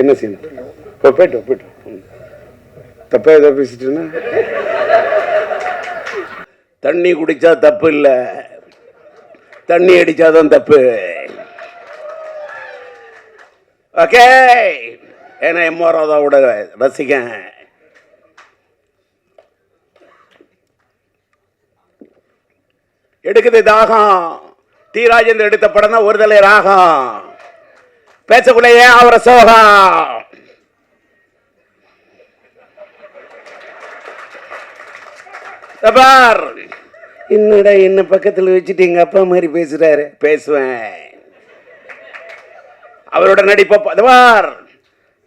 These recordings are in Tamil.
என்ன செய்யணும் இப்போ போய்ட்டு போய்ட்டு ம். தப்பா ஏதோ பேசிட்டேன்னா தண்ணி குடிச்சா தப்பு இல்லை. தண்ணி அடிச்சாதான் தப்பு. ஓகே. ஏன்னா எம்ஆர் ராதாவோட ரசிகன். எடுக்குது தாகம். டி. ராஜேந்தர் எடுத்த படம் தான் ஒரு தலை ராகம் பேசக்குள்ளேயே அவரை சோகம் பார். என்னடா என்ன பக்கத்தில் வச்சுட்டு எங்க அப்பா மாதிரி பேசுறாரு? பேசுவேன். அவரோட நடிப்பை பார்.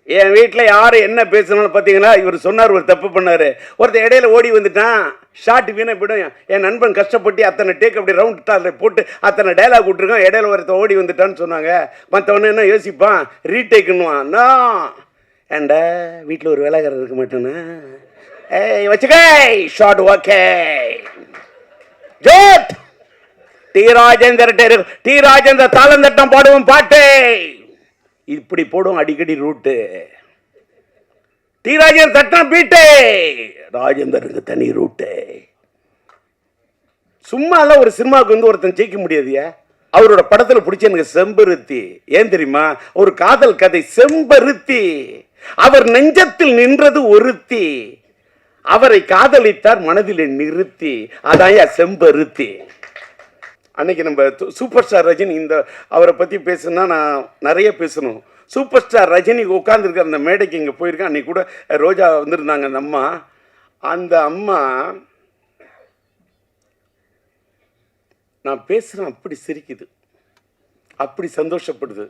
என் வீட்டில் யார் என்ன பேசணும்னு பார்த்தீங்கன்னா இவர் சொன்னார் ஒரு தப்பு பண்ணாரு. ஒருத்தன் இடையில ஓடி வந்துட்டான். ஷார்ட் வீணை போயிடும் என் நண்பன் கஷ்டப்பட்டு அத்தனை டேக் அப்படி ரவுண்ட் டாரில் போட்டு அத்தனை டைலாக் விட்டுருக்கான். இடையில ஒருத்த ஓடி வந்துட்டான்னு சொன்னாங்க. மற்றவன என்ன யோசிப்பான்? ரீடேக்குன்னுவான் நான் ஏண்டா? வீட்டில் ஒரு வேலைக்காரர் இருக்க மாட்டேன்னா ஏய் வச்சுக்கே. ஷார்ட் ஓகே ஜோத் டி. ராஜேந்தர் டெரு- டி. ராஜேந்தர் தாளந்தட்டம் பாடுவோம் பாட்டு. இப்படி போடும் அடிக்கடி ரூட்டு டி ராஜேந்தர் தட்டம் பீட்டு. ராஜேந்தருக்கு தனி ரூட்டு சும்மா ஒரு சினிமாவுக்கு வந்து ஒருத்தன் ஜெயிக்க முடியாதுயா. அவரோட படத்துல பிடிச்ச எனக்கு செம்பருத்தி. ஏன் தெரியுமா? ஒரு காதல் கதை செம்பருத்தி. அவர் நெஞ்சத்தில் நின்றது ஒருத்தி. அவரை காதலித்தார் மனதில் நிறுத்தி. அதான் செம்பருத்தி. அன்னைக்கு நம்ம சூப்பர் ஸ்டார் ரஜினி இந்த அவரை பற்றி பேசணும்னா நான் நிறைய பேசணும். சூப்பர் ஸ்டார் ரஜினி உட்காந்துருக்க அந்த மேடைக்கு இங்கே போயிருக்கேன். அன்றைக்கி கூட ரோஜா வந்திருந்தாங்க அந்த அம்மா. அந்த அம்மா நான் பேசுகிறேன் அப்படி சிரிக்குது. அப்படி சந்தோஷப்படுது.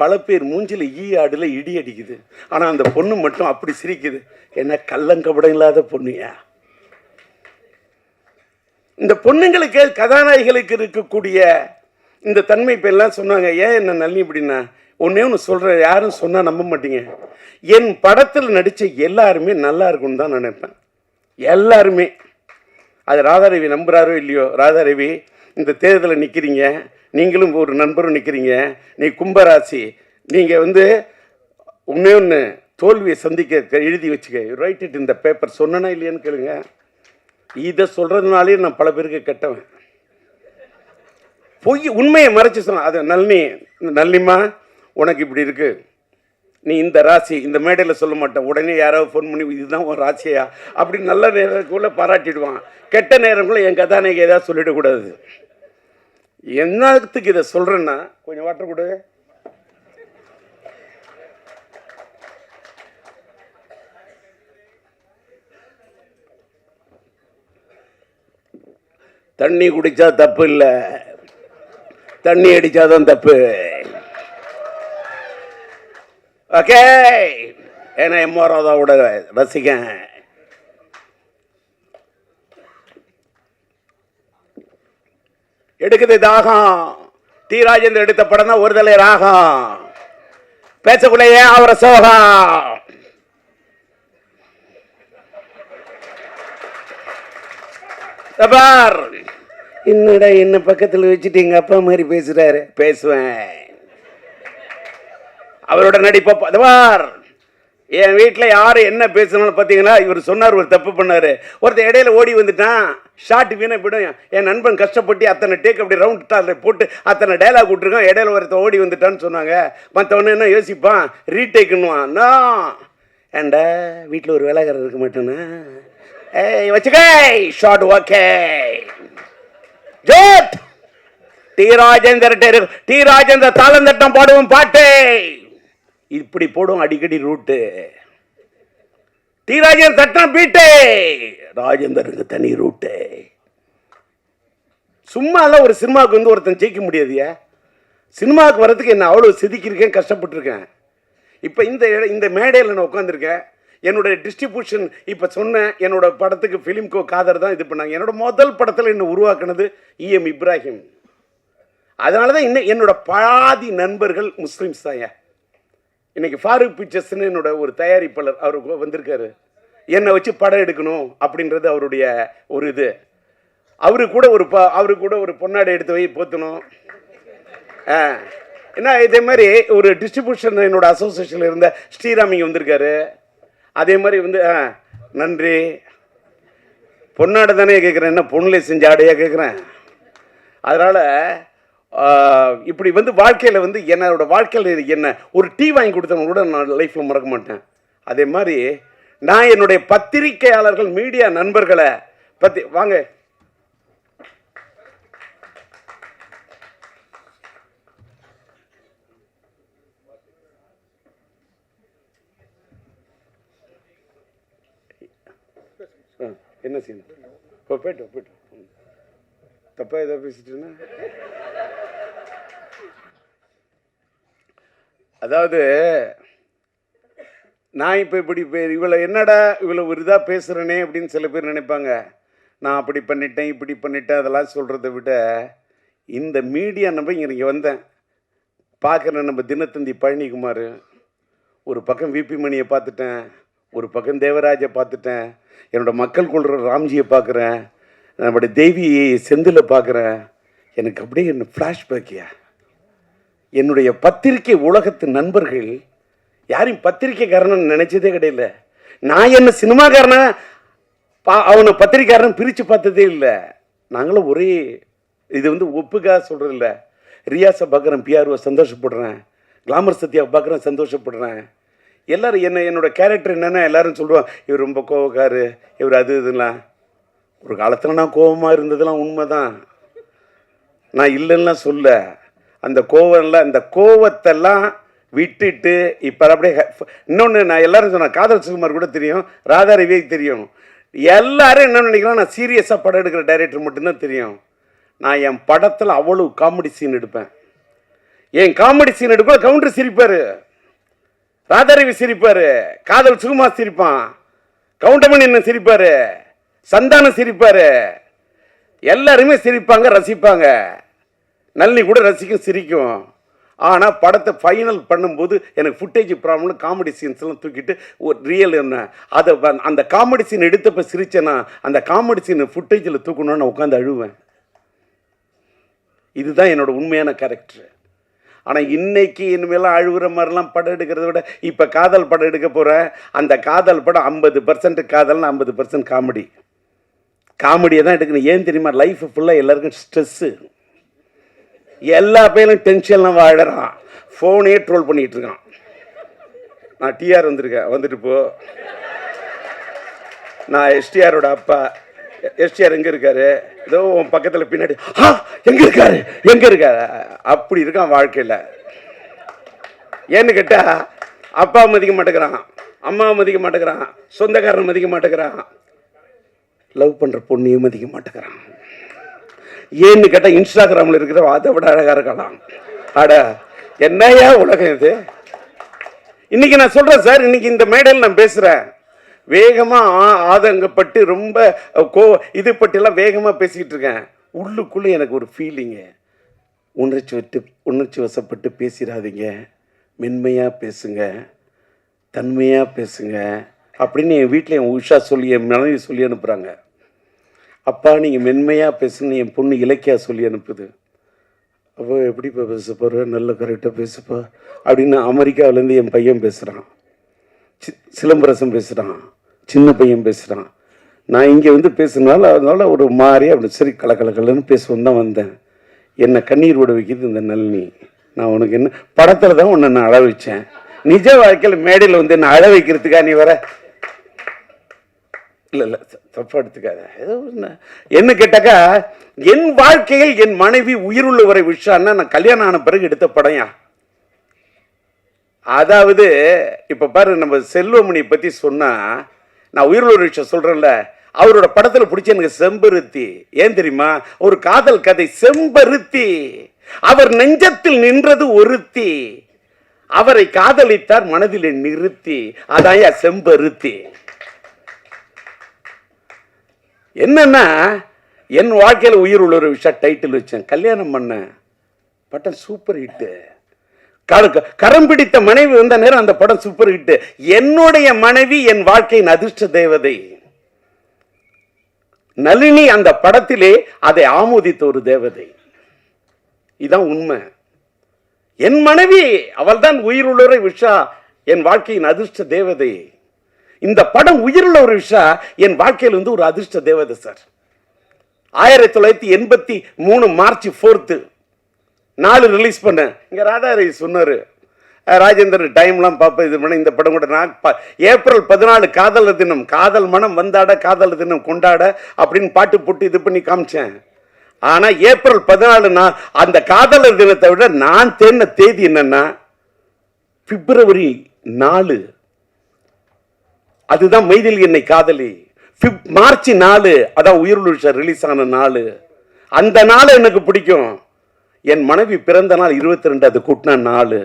பல பேர் மூஞ்சில் ஈ ஆடில் இடி அடிக்குது. ஆனால் அந்த பொண்ணு மட்டும் அப்படி சிரிக்குது. என்ன கள்ளங்கபடம் இல்லாத பொண்ணுயா? இந்த பொண்ணுங்களுக்கு கதாநாயகிகளுக்கு இருக்கக்கூடிய இந்த தன்மை இப்போ எல்லாம் சொன்னாங்க. ஏன் என்ன நல்லி இப்படின்னா ஒன்றே ஒன்று சொல்கிறேன் யாரும் சொன்னால் நம்ப மாட்டீங்க. என் படத்தில் நடித்த எல்லாருமே நல்லா இருக்கும்னு தான் நினைப்பேன். எல்லாருமே. அது ராதாரவி நம்புகிறாரோ இல்லையோ ராதாரவி இந்த தேர்தலில் நிற்கிறீங்க நீங்களும் ஒரு நண்பரும் நிற்கிறீங்க நீ கும்பராசி நீங்கள் வந்து ஒன்றே ஒன்று தோல்வியை சந்திக்க எழுதி வச்சுக்க. ரைட் இட் இந்த பேப்பர் சொன்னனா இல்லையான்னு கேளுங்க. இதை சொல்கிறதுனாலே நான் பல பேருக்கு கெட்டவன். பொய் உண்மையை மறைச்சு சொன்ன அது நளினி நளினிமா உனக்கு இப்படி இருக்குது நீ இந்த ராசி இந்த மேடையில் சொல்ல மாட்டேன். உடனே யாராவது ஃபோன் பண்ணி இதுதான் உன் ராசியா? அப்படி நல்ல நேரத்துக்குள்ள பாராட்டிடுவான். கெட்ட நேரங்களும் என் கதாநாயகி ஏதாவது சொல்லிடக்கூடாது என்னத்துக்கு இதை சொல்கிறேன்னா கொஞ்சம் வாட்டர் கொடு. தண்ணி குடித்தா தப்பு இல்லை. தண்ணி அடித்தாதான் தப்பு. ஓகே. ஏன்னா எம் ஆர் ராதாவோட ரசிகன் எடுக்குது தாகம். டி. ராஜேந்தர் எடுத்த படம் தான் ஒரு தலை ராகம். பேசக்குள்ளேயே அவர சோகம். பார். என்னடா என்ன பக்கத்தில் வச்சுட்டு எங்க அப்பா மாதிரி பேசுறாரு? பேசுவேன். அவரோட நடிப்பை பதவார் என் வீட்டில் யார் என்ன பேசணும்னு பார்த்தீங்கன்னா இவர் சொன்னார் ஒரு தப்பு பண்ணார். ஒருத்தன் இடையில ஓடி வந்துட்டான் ஷார்ட் வீணை போயிடும். என் நண்பன் கஷ்டப்பட்டு அத்தனை டேக் அப்படி ரவுண்ட் டாரில் போட்டு அத்தனை டைலாக் விட்டுருக்கான். இடையில ஒருத்தன் ஓடி வந்துட்டான்னு சொன்னாங்க. மற்றவன என்ன யோசிப்பான்? ரீடேக்குன்னுவான் நான் ஏண்டா வீட்டில் ஒரு வேலைக்காரர் இருக்க மாட்டேன்னா ஏய் வச்சுக்கே ஷார்ட் ஓகே ஜோத் டி. ராஜேந்தர் டி. ராஜேந்தர் தாளந்தட்டம் பாடுவோம் பாட்டு. இப்படி போடும் அடிக்கடி ரூட்டு டி ராஜேந்தர் தட்டம் பீட்டே. ராஜேந்தருக்கு தனி ரூட்டு சும்மாலாம் ஒரு சினிமாவுக்கு வந்து ஒருத்தன் ஜெயிக்க முடியாதுயா? சினிமாவுக்கு வரதுக்கு என்ன அவ்வளோ செதுக்கியிருக்கேன் கஷ்டப்பட்டிருக்கேன். இப்போ இந்த இட- இந்த மேடையில் நான் உட்காந்துருக்கேன் என்னோட டிஸ்ட்ரிபியூஷன் இப்போ சொன்னேன் என்னோட படத்துக்கு ஃபிலிம்கோ காதர் தான் இது பண்ணாங்க. என்னோட முதல் படத்தில் என்னை உருவாக்குனது இஎம் இப்ராஹிம் அதனால தான் இன்னும் என்னோட பாதி நண்பர்கள் முஸ்லீம்ஸ் தான்யா இன்னைக்கு ஃபாரூக் பிக்சர்ஸ்னு என்னோட ஒரு தயாரிப்பாளர் அவர் வந்திருக்காரு. என்னை வச்சு படம் எடுக்கணும் அப்படின்றது அவருடைய ஒரு இது. அவரு கூட ஒரு ப அவரு கூட ஒரு பொன்னாடை எடுத்து வை போத்தணும். ஆ. என்ன இதே மாதிரி ஒரு டிஸ்ட்ரிபியூஷன் என்னோட அசோசியேஷனில் இருந்த ஸ்ரீராம் இங்கே வந்திருக்காரு. அதே மாதிரி வந்து ஆ நன்றி. பொன்னாடை தானே கேட்குறேன் என்ன பொண்ணுல செஞ்ச ஆடையாக கேட்குறேன் அதனால் இப்படி வந்து வாழ்க்கையில் வந்து என்னோட வாழ்க்கையில் என்ன ஒரு டீ வாங்கி கொடுத்தவங்க கூட நான் லைஃப்பில் மறக்க மாட்டேன். அதே மாதிரி நான் என்னுடைய பத்திரிக்கையாளர்கள் மீடியா நண்பர்களை பற்றி வாங்க. என்ன செய்யணும் இப்போ போய்ட்டு போய்ட்டு தப்பாக ஏதோ பேசிட்டுன்னா? அதாவது நான் இப்போ இப்படி பே- இவளை என்னடா இவ்வளோ ஒரு இதாக பேசுகிறேனே அப்படின்னு சில பேர் நினைப்பாங்க. நான் அப்படி பண்ணிட்டேன் இப்படி பண்ணிட்டேன் அதெல்லாம் சொல்கிறத விட இந்த மீடியா நம்ப இங்கே இங்கே வந்தேன். பார்க்குற நம்ம தினத்தந்தி பழனிக்குமார் ஒரு பக்கம் விபி மணியை பார்த்துட்டேன் ஒரு பக்கம் தேவராஜை பார்த்துட்டேன் என்னோட மக்கள் கொள்கிற ராம்ஜியை பார்க்குறேன் நம்மளுடைய தேவி செந்தில் பார்க்குறேன். எனக்கு அப்படியே என்ன ஃப்ளாஷ்பேக்கியா என்னுடைய பத்திரிகை உலகத்து நண்பர்கள் யாரையும் பத்திரிக்கைக்காரன்னு நினைச்சதே கிடையாது நான் என்ன சினிமாக்காரன? பா அவனை பத்திரிக்கைக்காரன் பிரித்து பார்த்ததே இல்லை. நாங்களும் ஒரே இது வந்து ஒப்புக்காக சொல்கிறது இல்லை ரியாஸை பார்க்குறேன் பிஆர்ஓ சந்தோஷப்படுறேன். கிளாமர் சத்யாவை பார்க்குறேன் சந்தோஷப்படுறேன். எல்லோரும் என்ன என்னோட கேரக்டர் என்னென்னா எல்லாரும் சொல்லுவாங்க இவர் ரொம்ப கோவக்காரு இவர் அது இதுலாம் ஒரு காலத்தில் நான் கோபமாக இருந்ததெல்லாம் உண்மைதான். நான் இல்லைன்னா சொல்ல. அந்த கோவம்லாம் அந்த கோவத்தெல்லாம் விட்டுட்டு இப்போ அப்படியே இன்னொன்று நான் எல்லாரும் சொன்னேன் காதல் சுகுமார் கூட தெரியும் ராதா ரவிக்கு தெரியும். எல்லாரும் என்ன நினைக்கலாம் நான் சீரியஸாக படம் எடுக்கிற டைரக்டர் மட்டும்தான் தெரியும். நான் என் படத்தில் அவ்வளவு காமெடி சீன் எடுப்பேன். என் காமெடி சீன் எடுக்க கவுண்டர் சிரிப்பார். ராதாரவி சிரிப்பார். காதல் சுகுமார் சிரிப்பான். கவுண்டமணி என்ன சிரிப்பார். சந்தானம் சிரிப்பார். எல்லாருமே சிரிப்பாங்க ரசிப்பாங்க. நல்லி கூட ரசிக்கும் சிரிக்கும். ஆனால் படத்தை ஃபைனல் பண்ணும்போது எனக்கு ஃபுட்டேஜ் ப்ராப்ளம்னு காமெடி சீன்ஸ்லாம் தூக்கிட்டு ஒரு ரியல் என்ன அதை அந்த காமெடி சீன் எடுத்தப்போ சிரிச்சேன்னா அந்த காமெடி சீன் ஃபுட்டேஜில் தூக்கணும்னு உட்காந்து அழுவேன். இதுதான் என்னோட உண்மையான கேரக்டர் ஆனால் இன்னைக்கு இனிமேலாம் அழுகுற மாதிரிலாம் படம் எடுக்கிறத விட இப்போ காதல் படம் எடுக்க போகிறேன் அந்த காதல் படம் ஐம்பது பர்சன்ட் காதல்னு ஐம்பது பர்சன்ட் காமெடி காமெடியை தான் எடுக்கணும். ஏன் தெரியுமா? லைஃப் ஃபுல்லாக எல்லாருக்கும் ஸ்ட்ரெஸ்ஸு எல்லா பையனும் டென்ஷன்லாம் வாழறான். ஃபோனே ட்ரோல் பண்ணிகிட்டு இருக்கான். நான் டிஆர் வந்திருக்கேன். வந்துட்டு போ. நான் எஸ்டிஆரோட அப்பா. எஸ்டிஆர் எங்கே இருக்காரு? ஏதோ உன் பக்கத்தில் பின்னாடி. ஆ எங்கே இருக்காரு? எங்கே இருக்காரு? அப்படி இருக்கான் வாழ்க்கையில். ஏன்னு கேட்டால் அப்பா மதிக்க மாட்டேங்கிறான். அம்மா மதிக்க மாட்டேங்கிறான். சொந்தக்காரன் மதிக்க மாட்டேங்கிறான். லவ் பண்ணுற பொண்ணையும் மதிக்க மாட்டேங்கிறான். ஏன்னு கேட்டால் இன்ஸ்டாகிராமில் இருக்கிற அதை விட அழகாக இருக்கலாம். அட என்னையா உலகம் இது? இன்னைக்கு நான் சொல்கிறேன் சார் இன்னைக்கு இந்த மேடையில் நான் பேசுகிறேன் வேகமாக ஆதங்கப்பட்டு ரொம்ப கோ இது பட்டிலாம் வேகமாக பேசிக்கிட்டு இருக்கேன். உள்ளுக்குள்ளே எனக்கு ஒரு ஃபீலிங்கு உணர்ச்சி விட்டு உணர்ச்சி வசப்பட்டு பேசிடாதீங்க. மென்மையாக பேசுங்க. தன்மையாக பேசுங்க. அப்படின்னு என் வீட்டில் என் உஷா சொல்லி என் மனைவி சொல்லி அனுப்புகிறாங்க அப்பா நீங்கள் மென்மையாக பேசுன்னு என் பொண்ணு இலக்கியா சொல்லி அனுப்புது. அப்போ எப்படிப்பா பேச போகிற நல்ல கரெக்டாக பேசுப்பா அப்படின்னு அமெரிக்காவிலேருந்து என் பையன் பேசுகிறான் சி சிலம்பரசன் பேசுகிறான் சின்ன பையன் பேசுகிறான் நான் இங்கே வந்து பேசுனால அதனால ஒரு மாதிரி அப்படி சரி கலக்கலக்கலன்னு பேசுவோம் தான் வந்தேன். என்னை கண்ணீர் விட வைக்கிது இந்த நளினி. நான் உனக்கு என்ன படத்தில் தான் உன்னை நான் அழ வச்சேன். நிஜ வாழ்க்கையில் மேடையில் வந்து என்னை அழ வைக்கிறதுக்கா நீ வர? இல்லை இல்லை தப்பா எடுத்துக்காத. ஏதோ ஒண்ணு. என்ன கேட்டாக்கா என் வாழ்க்கையில் என் மனைவி உயிருள்ளவரை விஷான்னா நான் கல்யாணம் ஆன பிறகு எடுத்த படையா? அதாவது இப்போ பாரு நம்ம செல்வமணியை பற்றி சொன்னா நான் உயிருள்ள விஷயம் சொல்கிறேன்ல அவரோட படத்தில் பிடிச்ச எனக்கு செம்பருத்தி. ஏன் தெரியுமா? ஒரு காதல் கதை செம்பருத்தி. அவர் நெஞ்சத்தில் நின்றது ஒருத்தி. அவரை காதலித்தார் மனதில் நிறுத்தி. அதான் செம்பருத்தி. என்னன்னா என் வாழ்க்கையில் உயிர் உள்ள ஒரு விஷயம் டைட்டில் வச்சேன். கல்யாணம் பண்ணேன் பட்டம் சூப்பர் ஹிட்டு கரம் பிடித்த மனைவி வந்த நேரம் அந்த படம் சூப்பர் ஹிட் என்னுடைய மனைவி என் வாழ்க்கையின் அதிர்ஷ்ட தேவதை. நளினி அந்த படத்திலே அதை ஆமோதித்த ஒரு தேவதை. இதான் உண்மை. என் மனைவி அவள்தான் உயிருள்ளவரை விஷா என் வாழ்க்கையின் அதிர்ஷ்ட தேவதை. இந்த படம் உயிருள்ள ஒரு விஷா என் வாழ்க்கையில் வந்து ஒரு அதிர்ஷ்ட தேவதை சார். ஆயிரத்தி தொள்ளாயிரத்தி எண்பத்தி மூணு மார்ச் ஃபோர்த்து நாலு ரிலீஸ் பண்ணேன். இங்கே ராதாரி சொன்னாரு சொன்னார் ராஜேந்தர் டைம்லாம் பார்ப்பேன் இது பண்ண இந்த படம் கூட நான் ப- ஏப்ரல் பதினாலு காதலர் தினம் காதல் மனம் வந்தாட காதலர் தினம் கொண்டாட அப்படின்னு பாட்டு போட்டு இது பண்ணி காமிச்சேன். ஆனால் ஏப்ரல் பதினாலு நான் அந்த காதலர் தினத்தை விட நான் தேடின தேதி என்னன்னா பிப்ரவரி நாலு. அதுதான் மைதில் என்னை காதலி. ஃபிப் மார்ச் நாலு அதான் உயிர் ரிலீஸ் ஆன நாள். அந்த நாள் எனக்கு பிடிக்கும். என் மனைவி பிறந்த நாள் இருபத்தி ரெண்டு அது கூட்டின நாள்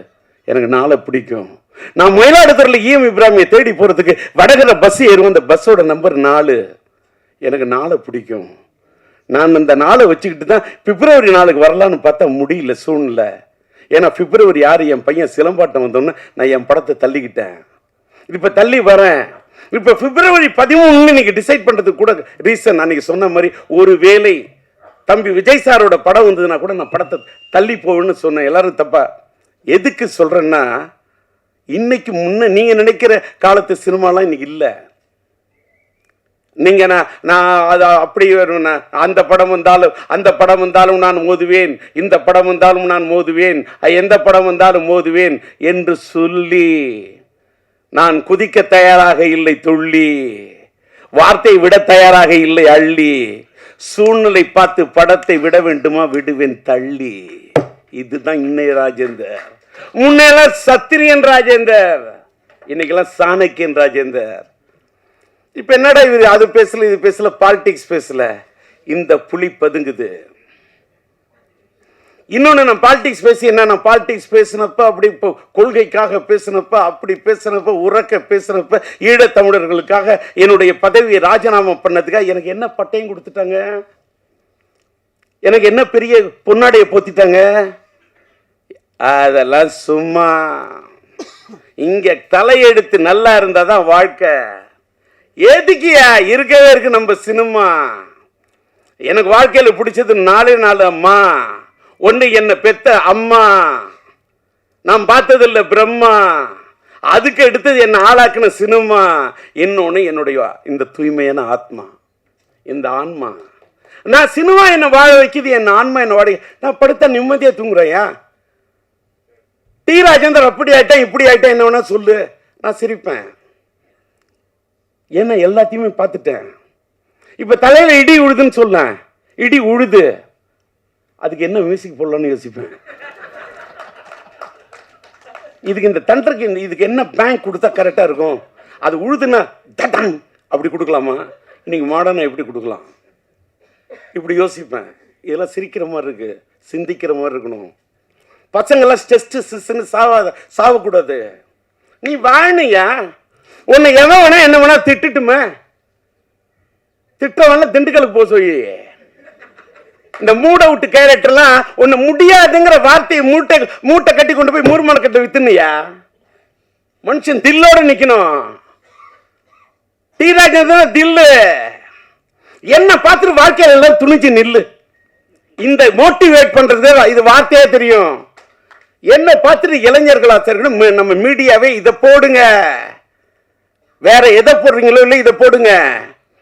எனக்கு நாளை பிடிக்கும். நான் மயிலாடுதுறையில் ஈஎம் இப்ராமியை தேடி போகிறதுக்கு வடகர பஸ் ஏறுவோம். அந்த பஸ்ஸோட நம்பர் நாலு. எனக்கு நாளை பிடிக்கும். நான் அந்த நாளை வச்சுக்கிட்டு தான் பிப்ரவரி நாளுக்கு வரலான்னு பார்த்தா முடியல சூழ்நிலை. ஏன்னா பிப்ரவரி ஆறு என் பையன் சிலம்பாட்டம் வந்தோன்னே நான் என் படத்தை தள்ளிக்கிட்டேன். இப்போ தள்ளி வரேன். இப்போ பிப்ரவரி பதிமூணு இன்னைக்கு டிசைட் பண்ணுறதுக்கு கூட ரீசன் அன்னைக்கு சொன்ன மாதிரி ஒரு வேலை தம்பி விஜய் சாரோட படம் வந்ததுன்னா கூட நான் படத்தை தள்ளி போவேன்னு சொன்னேன். எல்லாரும் தப்பா எதுக்கு சொல்கிறேன்னா இன்னைக்கு முன்ன நீங்கள் நினைக்கிற காலத்து சினிமாலாம் இன்னைக்கு இல்லை. நீங்க நான் நான் அது அப்படி வரும் அந்த படம் வந்தாலும் அந்த படம் வந்தாலும் நான் மோதுவேன். இந்த படம் வந்தாலும் நான் மோதுவேன். எந்த படம் வந்தாலும் மோதுவேன் என்று சொல்லி நான் குதிக்க தயாராக இல்லை துள்ளி. வார்த்தை விட தயாராக இல்லை அள்ளி. சூழ்நிலை பார்த்து படத்தை விட வேண்டுமா விடுவேன் தள்ளி. இதுதான் இன்னைய ராஜேந்தர். முன்னெல்லாம் சத்திரியன் ராஜேந்தர். இன்னைக்கெல்லாம் சாணக்கியன் ராஜேந்தர். இப்ப என்னடா இது? அது பேசல இது பேசல பாலிடிக்ஸ் பேசல. இந்த புலி பதுங்குது. இன்னொன்று நான் பாலிடிக்ஸ் பேசி என்ன நான் பாலிடிக்ஸ் பேசினப்ப அப்படி இப்போ கொள்கைக்காக பேசினப்ப அப்படி பேசினப்ப உறக்க பேசினப்ப ஈழத்தமிழர்களுக்காக என்னுடைய பதவியை ராஜினாமா பண்ணதுக்காக எனக்கு என்ன பட்டையும் கொடுத்துட்டாங்க? எனக்கு என்ன பெரிய பொன்னாடையை போத்திட்டாங்க? அதெல்லாம் சும்மா. இங்கே தலையெடுத்து நல்லா இருந்தால் தான் வாழ்க்கை. எதுக்கியா இருக்கவே இருக்கு நம்ம சினிமா. எனக்கு வாழ்க்கையில் பிடிச்சது நாலே நாலு அம்மா. ஒன்று என்ன பெத்த அம்மா. நான் பார்த்ததில்ல பிரம்மா. அதுக்கு எடுத்தது என்ன ஆளாக்குன சினிமா. இன்னொன்று என்னுடைய இந்த தூய்மையான ஆத்மா இந்த ஆன்மா. நான் சினிமா என்ன வாழ வைக்குது என் ஆன்மா என்ன வாடகை நான் படுத்த நிம்மதியாக தூங்குறேயா டி. ராஜேந்தர் அப்படி ஆயிட்டேன் இப்படி ஆயிட்டேன் என்ன வேணா சொல்லு. நான் சிரிப்பேன். ஏன்னா எல்லாத்தையுமே பார்த்துட்டேன். இப்போ தலையில் இடி உழுதுன்னு சொல்லேன் இடி உழுது. அதுக்கு என்ன மியூசிக் போடலான்னு யோசிப்பேன். இதுக்கு இந்த தண்டருக்கு இதுக்கு என்ன பேங்க் கொடுத்தா கரெக்டாக இருக்கும்? அது உழுதுன்னா டடாங் அப்படி கொடுக்கலாமா? இன்றைக்கி மாடர்னா எப்படி கொடுக்கலாம்? இப்படி யோசிப்பேன். இதெல்லாம் சிரிக்கிற மாதிரி இருக்குது சிந்திக்கிற மாதிரி இருக்கணும். பசங்கள்லாம் ஸ்டெஸ்ட்டு சிஸ்ன்னு சாவாத சாவக்கூடாது. நீ வாணியா உன்னை எவன் வேணா என்ன வேணா திட்டுட்டுமே. திட்டவன திண்டுக்கலுக்கு போக சொல்லி இந்த மூட விட்டு கேரக்டர்லாம் ஒன்று முடியாதுங்கிற வார்த்தையை மூட்டை மூட்டை கட்டி கொண்டு போய் மூர்மான கட்ட வித்துனியா மனுஷன் தில்லோட நிக்கணும். டீராஜன் தான் தில்லு. என்ன பார்த்துட்டு வாழ்க்கையில எல்லாம் துணிஞ்சு நில்லு. இந்த மோட்டிவேட் பண்றது இது வார்த்தையே தெரியும். என்ன பார்த்துட்டு இளைஞர்களா இருக்கணும் ம- நம்ம மீடியாவே இதை போடுங்க. வேற எதை போடுறீங்களோ இல்லை இதை போடுங்க.